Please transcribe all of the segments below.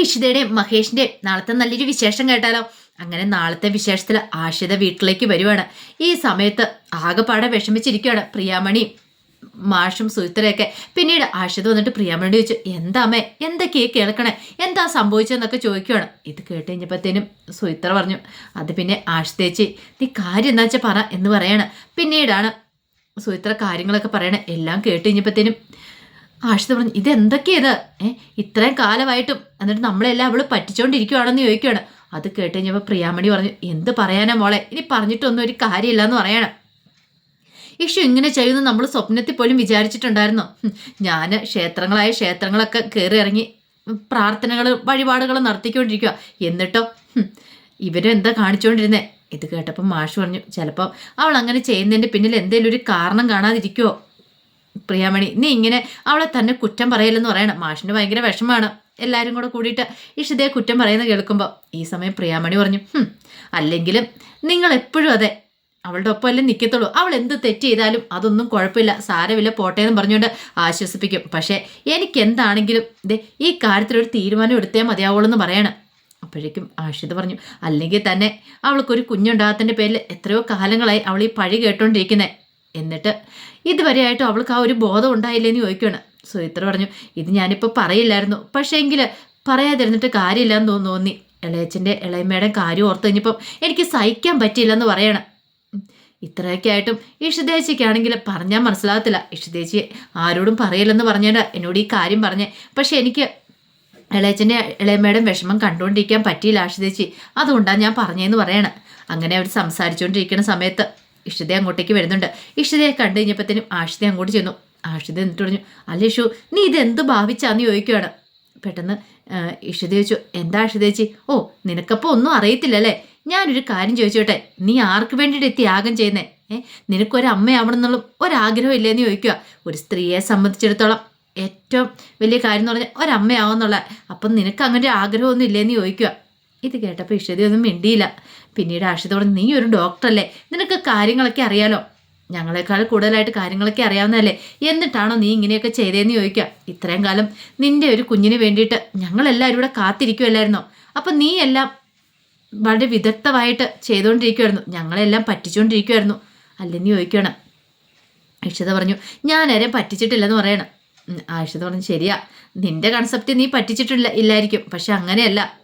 നമുക്ക് ഇഷിതയുടെയും മഹേഷിന്റെയും നാളത്തെ നല്ലൊരു വിശേഷം കേട്ടാലോ? അങ്ങനെ നാളത്തെ വിശേഷത്തിൽ ആഷിത വീട്ടിലേക്ക് വരുവാണ്. ഈ സമയത്ത് ആകെപ്പാടെ വിഷമിച്ചിരിക്കുകയാണ് പ്രിയാമണി മാഷും സുഹിത്തരയൊക്കെ പിന്നീട് ആഷിത വന്നിട്ട് പ്രിയാമണി ചോദിച്ചു എന്താ അമ്മേ എന്തൊക്കെയാ കേൾക്കണേ? എന്താ സംഭവിച്ചതെന്നൊക്കെ ചോദിക്കുവാണ്. ഇത് കേട്ട് കഴിഞ്ഞപ്പോഴത്തേനും സുഹിത്തർ പറഞ്ഞു അത് പിന്നെ ആഷിതേച്ചി നീ കാര്യം എന്താ വെച്ചാൽ പറ എന്ന് പറയാണ്. പിന്നീടാണ് സുഹിത്ര കാര്യങ്ങളൊക്കെ പറയണേ എല്ലാം കേട്ട് കഴിഞ്ഞപ്പോഴത്തേനും ആഷിത പറഞ്ഞു ഇതെന്തൊക്കെയത് ഏ ഇത്രയും കാലമായിട്ടും എന്നിട്ട് നമ്മളെല്ലാം അവൾ പറ്റിച്ചോണ്ടിരിക്കുവാണെന്ന് ചോദിക്കുകയാണ് അത് കേട്ട് കഴിഞ്ഞപ്പോൾ പ്രിയാമണി പറഞ്ഞു എന്ത് പറയാനാ മോളെ? ഇനി പറഞ്ഞിട്ടൊന്നും ഒരു കാര്യമില്ല എന്ന് പറയണം. ഇഷു ഇങ്ങനെ ചെയ്യുന്നു നമ്മൾ സ്വപ്നത്തിൽ പോലും വിചാരിച്ചിട്ടുണ്ടായിരുന്നു. ഞാൻ ക്ഷേത്രങ്ങളായ ക്ഷേത്രങ്ങളൊക്കെ കയറി ഇറങ്ങി പ്രാർത്ഥനകൾ വഴിപാടുകൾ നടത്തിക്കൊണ്ടിരിക്കുക എന്നിട്ടോ? ഇവരെന്താ കാണിച്ചുകൊണ്ടിരുന്നേ ഇത് കേട്ടപ്പോൾ മാഷ് പറഞ്ഞു ചിലപ്പോൾ അവൾ അങ്ങനെ ചെയ്യുന്നതിന്റെ പിന്നിൽ എന്തെങ്കിലും ഒരു കാരണം കാണാതിരിക്കുമോ പ്രിയാമണി നീ ഇങ്ങനെ അവളെ തന്നെ കുറ്റം പറയില്ലെന്ന് പറയണം. മാഷിന് ഭയങ്കര വിഷമാണ് എല്ലാവരും കൂടെ കൂടിയിട്ട് ഇഷിതയെ കുറ്റം പറയുന്നത് കേൾക്കുമ്പോൾ ഈ സമയം പ്രിയാമണി പറഞ്ഞു "ഹും, അല്ലെങ്കിലും നിങ്ങൾ എപ്പോഴും അതെ അവളുടെ ഒപ്പമല്ലേ നിൽക്കത്തുള്ളൂ അവൾ എന്ത് തെറ്റ് ചെയ്താലും അതൊന്നും കുഴപ്പമില്ല. സാരമില്ല പോട്ടെ എന്ന് പറഞ്ഞുകൊണ്ട് ആശ്വസിപ്പിക്കും. പക്ഷേ എനിക്ക് എന്താണെങ്കിലും ദേ ഈ കാര്യത്തിലൊരു തീരുമാനം എടുത്തേ മതിയാവുള്ളൂ എന്ന് പറയണം. അപ്പോഴേക്കും ആഷിത് പറഞ്ഞു അല്ലെങ്കിൽ തന്നെ അവൾക്കൊരു കുഞ്ഞുണ്ടാകത്തിന്റെ പേരിൽ എത്രയോ കാലങ്ങളായി അവൾ ഈ പഴി കേട്ടോണ്ടിരിക്കുന്നത് എന്നിട്ട് ഇതുവരെയായിട്ടും അവൾക്ക് ആ ഒരു ബോധം ഉണ്ടായില്ലേന്ന് ചോദിക്കുകയാണ് സുഹിത്ര പറഞ്ഞു ഇത് ഞാനിപ്പോൾ പറയില്ലായിരുന്നു. പക്ഷേ എങ്കിൽ പറയാതിരുന്നിട്ട് കാര്യമില്ലെന്ന് എന്ന് തോന്നി ഇളയച്ചന്റെ ഇളയമ്മയുടെ കാര്യം ഓർത്ത് കഴിഞ്ഞപ്പം എനിക്ക് സഹിക്കാൻ പറ്റിയില്ലെന്ന് പറയണം. ഇത്രയൊക്കെ ആയിട്ടും ഇഷുദേശിക്കാണെങ്കിൽ പറഞ്ഞാൽ മനസ്സിലാകത്തില്ല. ഇഷ്ടദേശി ആരോടും പറയില്ലെന്ന് പറഞ്ഞാൽ എന്നോട് ഈ കാര്യം പറഞ്ഞേ. പക്ഷെ എനിക്ക് ഇളയച്ചന്റെ ഇളയമ്മയുടെ വിഷമം കണ്ടുകൊണ്ടിരിക്കാൻ പറ്റിയില്ല ആഷിതേച്ചി അതുകൊണ്ടാണ് ഞാൻ പറഞ്ഞതെന്ന് പറയണം. അങ്ങനെ അവർ സംസാരിച്ചുകൊണ്ടിരിക്കുന്ന സമയത്ത് ഇഷിത അങ്ങോട്ടേക്ക് വരുന്നുണ്ട്. ഇഷിതയെ കണ്ടു കഴിഞ്ഞപ്പോഴത്തേനും ആഷിത അങ്ങോട്ട് ചെന്നു. ആഷിത എന്നിട്ട് പറഞ്ഞു അല്ലേഷു നീ ഇതെന്ത് ഭാവിച്ചാന്ന് ചോദിക്കുകയാണ് പെട്ടെന്ന് ഇഷ്ടത ചോദിച്ചു എന്താ ഇഷിതേച്ചി ഓ നിനക്കപ്പോൾ ഒന്നും അറിയത്തില്ലല്ലേ ഞാനൊരു കാര്യം ചോദിച്ചോട്ടെ നീ ആർക്ക് വേണ്ടിയിട്ട് ത്യാഗം ചെയ്യുന്നേ? ഏ നിനക്കൊരമ്മയാവണം എന്നുള്ള ഒരാഗ്രഹം ഇല്ലേന്ന് ചോദിക്കുക ഒരു സ്ത്രീയെ സംബന്ധിച്ചിടത്തോളം ഏറ്റവും വലിയ കാര്യം എന്ന് പറഞ്ഞാൽ ഒരമ്മയാവുന്നുള്ള. അപ്പം നിനക്ക് അങ്ങനെ ഒരു ആഗ്രഹമൊന്നും ഇല്ലേന്ന് ചോദിക്കുക ഇത് കേട്ടപ്പോൾ ഇഷതി ഒന്നും മിണ്ടിയില്ല. പിന്നീട് ആഷിതോട് നീ ഒരു ഡോക്ടറല്ലേ? നിനക്ക് കാര്യങ്ങളൊക്കെ അറിയാലോ? ഞങ്ങളെക്കാൾ കൂടുതലായിട്ട് കാര്യങ്ങളൊക്കെ അറിയാവുന്നതല്ലേ? എന്നിട്ടാണോ നീ ഇങ്ങനെയൊക്കെ ചെയ്തതെന്ന് ചോദിക്കുക? ഇത്രയും കാലം നിന്റെ ഒരു കുഞ്ഞിന് വേണ്ടിയിട്ട് ഞങ്ങളെല്ലാവരും ഇവിടെ കാത്തിരിക്കുമല്ലായിരുന്നോ അപ്പം നീ എല്ലാം വളരെ വിദഗ്ധമായിട്ട് ചെയ്തുകൊണ്ടിരിക്കുമായിരുന്നു ഞങ്ങളെല്ലാം പറ്റിച്ചുകൊണ്ടിരിക്കുമായിരുന്നു അല്ലെന്ന് ചോദിക്കണം അക്ഷിത പറഞ്ഞു ഞാൻ ആരെയും പറ്റിച്ചിട്ടില്ലെന്ന് പറയണം. ആഷിത പറഞ്ഞു ശരിയാ. നിന്റെ കൺസെപ്റ്റ് നീ പറ്റിച്ചിട്ടില്ല ഇല്ലായിരിക്കും. പക്ഷെ അങ്ങനെയല്ല.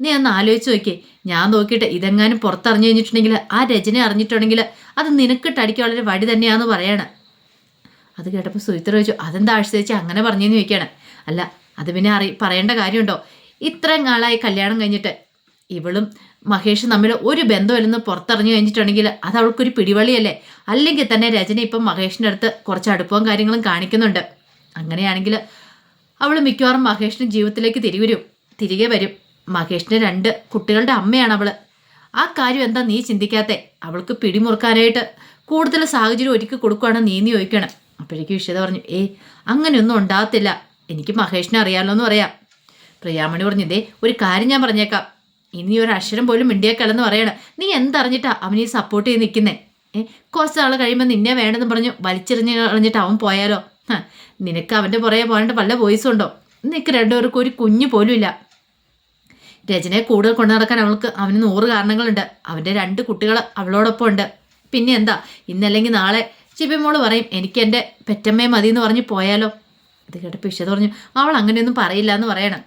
നീ ഒന്ന് ആലോചിച്ച് നോക്കിയേ. ഞാൻ നോക്കിയിട്ട് ഇതെങ്ങാനും പുറത്തറിഞ്ഞു കഴിഞ്ഞിട്ടുണ്ടെങ്കിൽ ആ രചന അറിഞ്ഞിട്ടുണ്ടെങ്കിൽ അത് നിനക്കിട്ട് അടിക്കാനുള്ളൊരു വഴി തന്നെയാണെന്ന് പറയണം. അത് കേട്ടപ്പോൾ സുഹിത്ര ചോദിച്ചു അതെന്താ ആശ്രയിച്ച് അങ്ങനെ പറഞ്ഞെന്ന് ചോദിക്കണം? അല്ല അത് പിന്നെ അറി പറയേണ്ട കാര്യമുണ്ടോ? ഇത്രയും നാളായി കല്യാണം കഴിഞ്ഞിട്ട് ഇവളും മഹേഷും തമ്മിൽ ഒരു ബന്ധമില്ലെന്ന് പുറത്തറിഞ്ഞു കഴിഞ്ഞിട്ടുണ്ടെങ്കിൽ അത് അവൾക്കൊരു പിടിവള്ളിയല്ലേ? അല്ലെങ്കിൽ തന്നെ രചന ഇപ്പം മഹേഷിന്റെ അടുത്ത് കുറച്ച് അടുപ്പവും കാര്യങ്ങളും കാണിക്കുന്നുണ്ട്. അങ്ങനെയാണെങ്കിൽ അവൾ മിക്കവാറും മഹേഷിന്റെ ജീവിതത്തിലേക്ക് തിരിവരും തിരികെ വരും. മഹേഷിന്റെ രണ്ട് കുട്ടികളുടെ അമ്മയാണ് അവൾ ആ കാര്യം എന്താ നീ ചിന്തിക്കാത്തെ? അവൾക്ക് പിടിമുറുക്കാനായിട്ട് കൂടുതൽ സാഹചര്യം ഒരുക്കി കൊടുക്കുകയാണ് നീ നീ ചോദിക്കണം. അപ്പോഴേക്കും ഇഷിത പറഞ്ഞു ഏ അങ്ങനെയൊന്നും ഉണ്ടാകത്തില്ല. എനിക്ക് മഹേഷിനെ അറിയാമല്ലോ എന്ന് പറയാം. പ്രിയാമണി പറഞ്ഞു ഇതേ ഒരു കാര്യം ഞാൻ പറഞ്ഞേക്കാം. ഇനി ഒരു അക്ഷരം പോലും മിണ്ടിയേക്കല്ലെന്ന് പറയണം. നീ എന്തറിഞ്ഞിട്ടാ ഈ സപ്പോർട്ട് ചെയ്ത് നിൽക്കുന്നേ ഏ കുറച്ച് നാൾ കഴിയുമ്പോൾ നിന്നെ വേണമെന്ന് പറഞ്ഞു വലിച്ചെറിഞ്ഞ് കളഞ്ഞിട്ട് അവൻ പോയാലോ? നിനക്ക് അവന്റെ പുറകെ പോകാണ്ട് വല്ല വോയിസും ഉണ്ടോ? നിനക്ക് രണ്ടുപേർക്കും ഒരു കുഞ്ഞു പോലും ഇല്ല. രചനയെ കൂടുതൽ കൊണ്ടു നടക്കാൻ അവൾക്ക് അവന് നൂറ് കാരണങ്ങളുണ്ട്. അവന്റെ രണ്ട് കുട്ടികൾ അവളോടൊപ്പം ഉണ്ട് പിന്നെ എന്താ? ഇന്നല്ലെങ്കിൽ നാളെ ചിപ്പിമോൾ പറയും എനിക്ക് എന്റെ പെറ്റമ്മയെ മതി എന്ന് പറഞ്ഞ് പോയാലോ? ഇത് കേട്ടപ്പോൾ ഇഷത പറഞ്ഞു അവൾ അങ്ങനെയൊന്നും പറയില്ല എന്ന് പറയണം.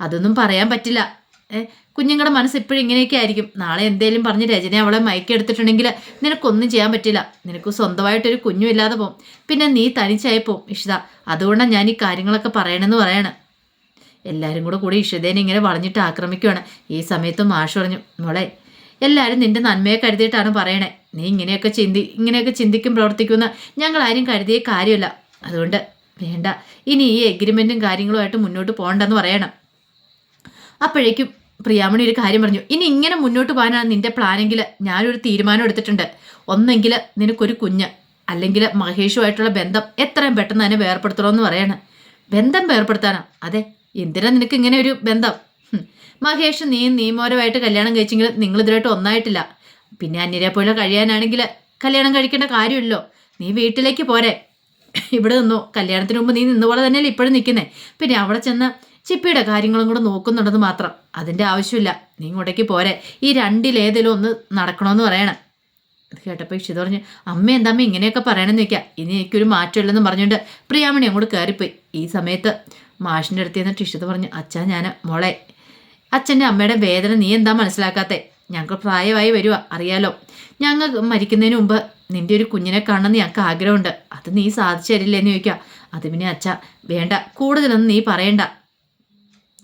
അതൊന്നും പറയാൻ പറ്റില്ല. ഏ കുഞ്ഞുങ്ങളുടെ മനസ്സ് ഇപ്പോഴും ഇങ്ങനെയൊക്കെ ആയിരിക്കും. നാളെ എന്തേലും പറഞ്ഞ് രചന അവളെ മയക്കെടുത്തിട്ടുണ്ടെങ്കിൽ നിനക്കൊന്നും ചെയ്യാൻ പറ്റില്ല. നിനക്ക് സ്വന്തമായിട്ടൊരു കുഞ്ഞും ഇല്ലാതെ പോകും പിന്നെ നീ തനിച്ചായി പോവും ഇഷിത. അതുകൊണ്ടാണ് ഞാൻ ഈ കാര്യങ്ങളൊക്കെ പറയണമെന്ന് പറയണം. എല്ലാവരും കൂടെ കൂടി ഇഷുദേനെ ഇങ്ങനെ വളഞ്ഞിട്ട് ആക്രമിക്കുകയാണ് ഈ സമയത്ത് മാഷ് പറഞ്ഞു മോളെ എല്ലാവരും നിന്റെ നന്മയെ കരുതിയിട്ടാണ് പറയണേ. നീ ഇങ്ങനെയൊക്കെ ചിന്തി ഇങ്ങനെയൊക്കെ ചിന്തിക്കും പ്രവർത്തിക്കുമെന്ന് ഞങ്ങൾ ആരും കരുതിയ കാര്യമല്ല. അതുകൊണ്ട് വേണ്ട ഇനി ഈ എഗ്രിമെന്റും കാര്യങ്ങളുമായിട്ട് മുന്നോട്ട് പോകണ്ടെന്ന് പറയണം. അപ്പോഴേക്കും പ്രിയാമണി ഒരു കാര്യം പറഞ്ഞു ഇനി ഇങ്ങനെ മുന്നോട്ട് പോകാനാണ് നിന്റെ പ്ലാനെങ്കിൽ ഞാനൊരു തീരുമാനം എടുത്തിട്ടുണ്ട്. ഒന്നെങ്കിൽ നിനക്കൊരു കുഞ്ഞ് അല്ലെങ്കിൽ മഹേഷുമായിട്ടുള്ള ബന്ധം എത്രയും പെട്ടെന്ന് തന്നെ വേർപ്പെടുത്തണമെന്ന് പറയണം. ബന്ധം വേർപ്പെടുത്താനാ? അതെ എന്തിനാ നിനക്ക് ഇങ്ങനെ ഒരു ബന്ധം? മഹേഷ് നീ നിയമപരമായിട്ട് കല്യാണം കഴിച്ചെങ്കിലും നിങ്ങൾ ഇതിലായിട്ട് ഒന്നായിട്ടില്ല. പിന്നെ അന്യരെ പോലെ കഴിയാനാണെങ്കിൽ കല്യാണം കഴിക്കേണ്ട കാര്യമില്ലല്ലോ. നീ വീട്ടിലേക്ക് പോരെ. ഇവിടെ നിന്നു. കല്യാണത്തിന് മുമ്പ് നീ നിന്ന പോലെ തന്നെയല്ലേ ഇപ്പോഴും നിൽക്കുന്നേ. പിന്നെ അവിടെ ചെന്ന് ചിപ്പിയുടെ കാര്യങ്ങളും കൂടെ നോക്കുന്നുണ്ടെന്ന് മാത്രം. അതിന്റെ ആവശ്യമില്ല. നീ ഇങ്ങോട്ടേക്ക് പോരെ. ഈ രണ്ടിലേതെങ്കിലും ഒന്ന് നടക്കണമെന്ന് പറയണം. അത് കേട്ടപ്പോൾ ഇഷിത പറഞ്ഞു അമ്മ എന്താ അമ്മ ഇങ്ങനെയൊക്കെ പറയണമെന്ന് വെക്കാം ഇനി എനിക്കൊരു മാറ്റമില്ലെന്ന് പറഞ്ഞുകൊണ്ട് പ്രിയാമണി അങ്ങോട്ട് കയറിപ്പോയി. ഈ സമയത്ത് മാഷിന്റെ അടുത്ത് നിന്ന് ടിഷത്ത് പറഞ്ഞു അച്ഛാ ഞാൻ മോളെ അച്ഛന്റെ അമ്മയുടെ വേദന നീ എന്താ മനസ്സിലാക്കാത്തേ? ഞങ്ങൾക്ക് പ്രായമായി വരുക അറിയാലോ. ഞങ്ങൾ മരിക്കുന്നതിന് മുമ്പ് നിന്റെ ഒരു കുഞ്ഞിനെ കാണണമെന്ന് ഞങ്ങൾക്ക് ആഗ്രഹമുണ്ട്. അത് നീ സാധിച്ചു തരില്ലേന്ന് ചോദിക്കുക. അത് പിന്നെ അച്ഛ വേണ്ട കൂടുതലൊന്നും നീ പറയണ്ട.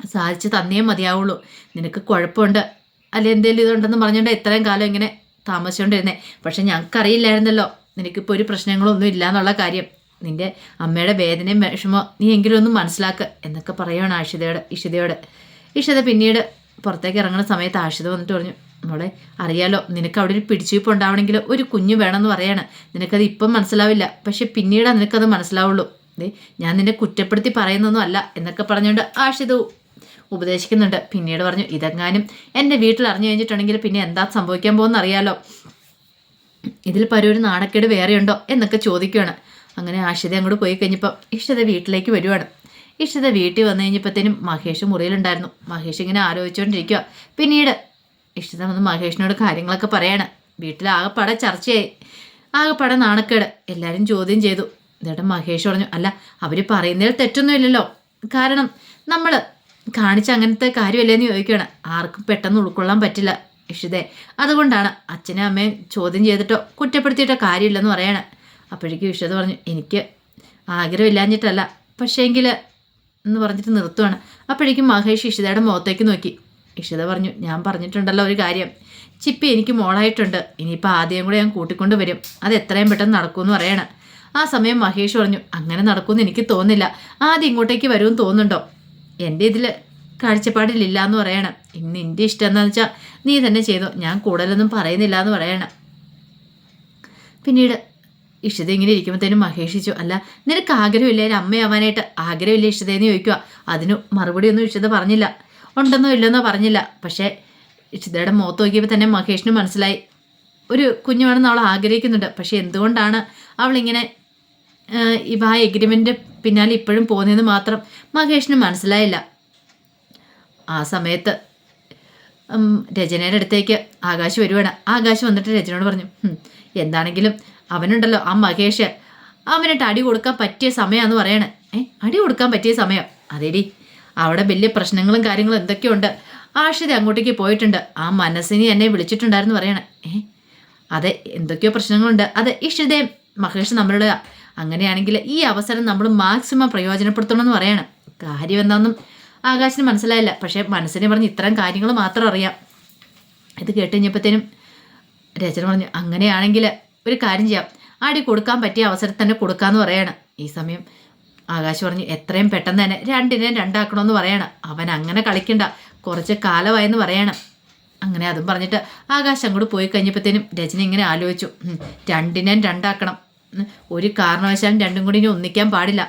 സാധിച്ചു തന്നേ മതിയാവുള്ളൂ. നിനക്ക് കുഴപ്പമുണ്ട്. അല്ലെ എന്തെങ്കിലും ഇതുണ്ടെന്ന് പറഞ്ഞുകൊണ്ട് ഇത്രയും കാലം ഇങ്ങനെ താമസിച്ചുകൊണ്ടിരുന്നേ. പക്ഷെ ഞങ്ങൾക്കറിയില്ലായിരുന്നല്ലോ. നിനക്കിപ്പോൾ ഒരു പ്രശ്നങ്ങളൊന്നും ഇല്ല എന്നുള്ള കാര്യം. നിന്റെ അമ്മയുടെ വേദനയും വിഷമോ നീ എങ്കിലും ഒന്ന് മനസ്സിലാക്കുക എന്നൊക്കെ പറയുകയാണ് ആഷിതയോട് ഇഷിതയോട് ഇഷിത പിന്നീട് പുറത്തേക്ക് ഇറങ്ങുന്ന സമയത്ത് ആഷിത വന്നിട്ട് പറഞ്ഞു മോളെ അറിയാലോ നിനക്ക് അവിടെ ഒരു പിടിച്ചുവയ്പ്പ് ഉണ്ടാവണമെങ്കിൽ ഒരു കുഞ്ഞു വേണമെന്ന് പറയാണ്. നിനക്കത് ഇപ്പം മനസ്സിലാവില്ല. പക്ഷെ പിന്നീട് നിനക്കത് മനസ്സിലാവുള്ളൂ. ഞാൻ നിന്നെ കുറ്റപ്പെടുത്തി പറയുന്നൊന്നും അല്ല എന്നൊക്കെ പറഞ്ഞുകൊണ്ട് ആഷിത ഉപദേശിക്കുന്നുണ്ട്. പിന്നീട് പറഞ്ഞു ഇതെങ്ങാനും എന്റെ വീട്ടിൽ അറിഞ്ഞു കഴിഞ്ഞിട്ടുണ്ടെങ്കിൽ പിന്നെ എന്താ സംഭവിക്കാൻ പോകുന്നറിയാലോ? ഇതിൽ പരൊരു നാണക്കേട് വേറെയുണ്ടോ? എന്നൊക്കെ ചോദിക്കുകയാണ് അങ്ങനെ ആഷിത അങ്ങോട്ട് പോയി കഴിഞ്ഞപ്പോൾ ഇഷ്ടത വീട്ടിലേക്ക് വരുവാണ്. ഇഷ്ടത വീട്ടിൽ വന്നു കഴിഞ്ഞപ്പോഴത്തേനും മഹേഷ് മുറിയിലുണ്ടായിരുന്നു. മഹേഷ് ഇങ്ങനെ ആലോചിച്ചുകൊണ്ടിരിക്കുക പിന്നീട് ഇഷ്ടത വന്ന് മഹേഷിനോട് കാര്യങ്ങളൊക്കെ പറയാണ്. വീട്ടിൽ ആകെപ്പാടെ ചർച്ചയായി. ആകെപ്പാടെ നാണക്കേട്. എല്ലാവരും ചോദ്യം ചെയ്തു. എന്നിട്ട് മഹേഷ് പറഞ്ഞു അല്ല അവർ പറയുന്നതിൽ തെറ്റൊന്നുമില്ലല്ലോ. കാരണം നമ്മൾ കാണിച്ച അങ്ങനത്തെ കാര്യമല്ലേന്ന് ചോദിക്കുകയാണ്. ആർക്കും പെട്ടെന്ന് ഉൾക്കൊള്ളാൻ പറ്റില്ല ഇഷിതേ അതുകൊണ്ടാണ് അച്ഛനും അമ്മയും ചോദ്യം ചെയ്തിട്ടോ കുറ്റപ്പെടുത്തിയിട്ടോ കാര്യമില്ലെന്ന് പറയണേ. അപ്പോഴേക്കും ഇഷിത പറഞ്ഞു എനിക്ക് ആഗ്രഹമില്ലാഞ്ഞിട്ടല്ല പക്ഷേങ്കിൽ എന്ന് പറഞ്ഞിട്ട് നിർത്തുവാണ്. അപ്പോഴേക്കും മഹേഷ് ഇഷിതയുടെ മുഖത്തേക്ക് നോക്കി. ഇഷിത പറഞ്ഞു ഞാൻ പറഞ്ഞിട്ടുണ്ടല്ലോ ഒരു കാര്യം. ചിപ്പി എനിക്ക് മോളായിട്ടുണ്ട്. ഇനിയിപ്പോൾ ആദ്യം കൂടെ ഞാൻ കൂട്ടിക്കൊണ്ട് വരും. അത് എത്രയും പെട്ടെന്ന് നടക്കുമെന്ന് പറയണം. ആ സമയം മഹേഷ് പറഞ്ഞു അങ്ങനെ നടക്കുമെന്ന് എനിക്ക് തോന്നില്ല ആദ്യം ഇങ്ങോട്ടേക്ക് വരുമെന്ന് തോന്നുന്നുണ്ടോ? എന്റെ ഇതിൽ കാഴ്ചപ്പാടിലില്ല എന്ന് പറയണം. ഇന്ന് എന്റെ ഇഷ്ടം എന്താണെന്ന് വെച്ചാൽ നീ തന്നെ ചെയ്തു. ഞാൻ കൂടുതലൊന്നും പറയുന്നില്ല എന്ന് പറയണം. പിന്നീട് ഇഷിത ഇങ്ങനെ ഇരിക്കുമ്പോഴത്തേനും മഹേഷിച്ചു അല്ല നിനക്ക് ആഗ്രഹമില്ല? ഒരു അമ്മയാവാനായിട്ട് ആഗ്രഹമില്ല ഇഷിതയെന്ന് ചോദിക്കുക അതിന് മറുപടി ഒന്നും ഇഷിത പറഞ്ഞില്ല. ഉണ്ടെന്നോ ഇല്ലെന്നോ പറഞ്ഞില്ല. പക്ഷേ ഇഷിതയുടെ മുഖത്ത് നോക്കിയപ്പോൾ തന്നെ മഹേഷിന് മനസ്സിലായി. ഒരു കുഞ്ഞു വേണമെന്ന് അവൾ ആഗ്രഹിക്കുന്നുണ്ട്. പക്ഷേ എന്തുകൊണ്ടാണ് അവളിങ്ങനെ ഇവ ആ എഗ്രിമെന്റ് പിന്നാലെ ഇപ്പോഴും പോകുന്നതെന്ന് മാത്രം മഹേഷിന് മനസ്സിലായില്ല. ആ സമയത്ത് രചനയുടെ അടുത്തേക്ക് ആകാശ് വരുവാണ്. ആകാശ് വന്നിട്ട് രചനയോട് പറഞ്ഞു എന്താണെങ്കിലും അവനുണ്ടല്ലോ ആ മഹേഷ്. അവനിട്ട് അടി കൊടുക്കാൻ പറ്റിയ സമയമാണെന്ന് പറയണേ. ഏ അടി കൊടുക്കാൻ പറ്റിയ സമയം? അതേടി അവിടെ വലിയ പ്രശ്നങ്ങളും കാര്യങ്ങളും എന്തൊക്കെയുണ്ട്? ആഷിത അങ്ങോട്ടേക്ക് പോയിട്ടുണ്ട്. ആ മനസ്സിനെ എന്നെ വിളിച്ചിട്ടുണ്ടായിരുന്നു പറയണേ. ഏ അതെ എന്തൊക്കെയോ പ്രശ്നങ്ങളുണ്ട്. അതെ ഇഷിതയും മഹേഷ് നമ്മളുടെ അങ്ങനെയാണെങ്കിൽ ഈ അവസരം നമ്മൾ മാക്സിമം പ്രയോജനപ്പെടുത്തണമെന്ന് പറയണം. കാര്യം എന്താണെന്നും ആകാശിന് മനസ്സിലായില്ല. പക്ഷേ മനസ്സിനെ പറഞ്ഞ് ഇത്തരം കാര്യങ്ങൾ മാത്രം അറിയാം. ഇത് കേട്ട് കഴിഞ്ഞപ്പോഴത്തേനും രചന പറഞ്ഞു അങ്ങനെയാണെങ്കിൽ ഒരു കാര്യം ചെയ്യാം. ആടി കൊടുക്കാൻ പറ്റിയ അവസരം തന്നെ കൊടുക്കാമെന്ന് പറയണം. ഈ സമയം ആകാശ് പറഞ്ഞു എത്രയും പെട്ടെന്ന് തന്നെ രണ്ടിനെയും രണ്ടാക്കണമെന്ന് പറയണം. അവൻ അങ്ങനെ കളിക്കണ്ട. കുറച്ച് കാലമായെന്ന് പറയണം. അങ്ങനെ അതും പറഞ്ഞിട്ട് ആകാശം അങ്ങോട്ട് പോയി കഴിഞ്ഞപ്പോഴത്തേനും രചന ഇങ്ങനെ ആലോചിച്ചു. രണ്ടിനെയും രണ്ടാക്കണം. ഒരു കാരണവശാലും രണ്ടും കൂടി ഇനി ഒന്നിക്കാൻ പാടില്ല.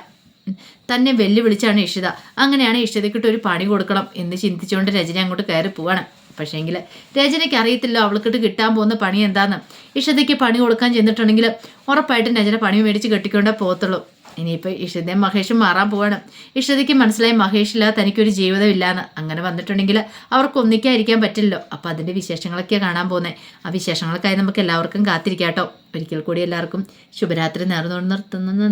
തന്നെ വെല്ലുവിളിച്ചാണ് ഇഷിത. അങ്ങനെയാണ് ഇഷിതയ്ക്കിട്ട് ഒരു പണി കൊടുക്കണം എന്ന് ചിന്തിച്ചുകൊണ്ട് രജന അങ്ങോട്ട് കയറി പോവാണ് പക്ഷേങ്കിൽ രചനയ്ക്ക് അറിയത്തില്ല അവൾക്കിട്ട് കിട്ടാൻ പോകുന്ന പണി എന്താന്ന്. ഇഷതയ്ക്ക് പണി കൊടുക്കാൻ ചെന്നിട്ടുണ്ടെങ്കിൽ ഉറപ്പായിട്ടും രചന പണി മേടിച്ച് കെട്ടിക്കൊണ്ടേ പോകത്തുള്ളൂ. ഇനിയിപ്പോൾ ഇഷതയും മഹേഷും മാറാൻ പോവാണ്. ഇഷതയ്ക്ക് മനസ്സിലായി മഹേഷില്ലാതെ തനിക്കൊരു ജീവിതമില്ലാന്ന്. അങ്ങനെ വന്നിട്ടുണ്ടെങ്കിൽ അവർക്ക് ഒന്നിക്കാതിരിക്കാൻ പറ്റില്ലല്ലോ. അപ്പോൾ അതിന്റെ വിശേഷങ്ങളൊക്കെയാണ് കാണാൻ പോകുന്നത് ആ വിശേഷങ്ങൾക്കായി നമുക്ക് എല്ലാവർക്കും കാത്തിരിക്കാം കേട്ടോ ഒരിക്കൽ കൂടി എല്ലാവർക്കും ശുഭരാത്രി നേർന്നുകൊണ്ട് നിർത്തുന്നു.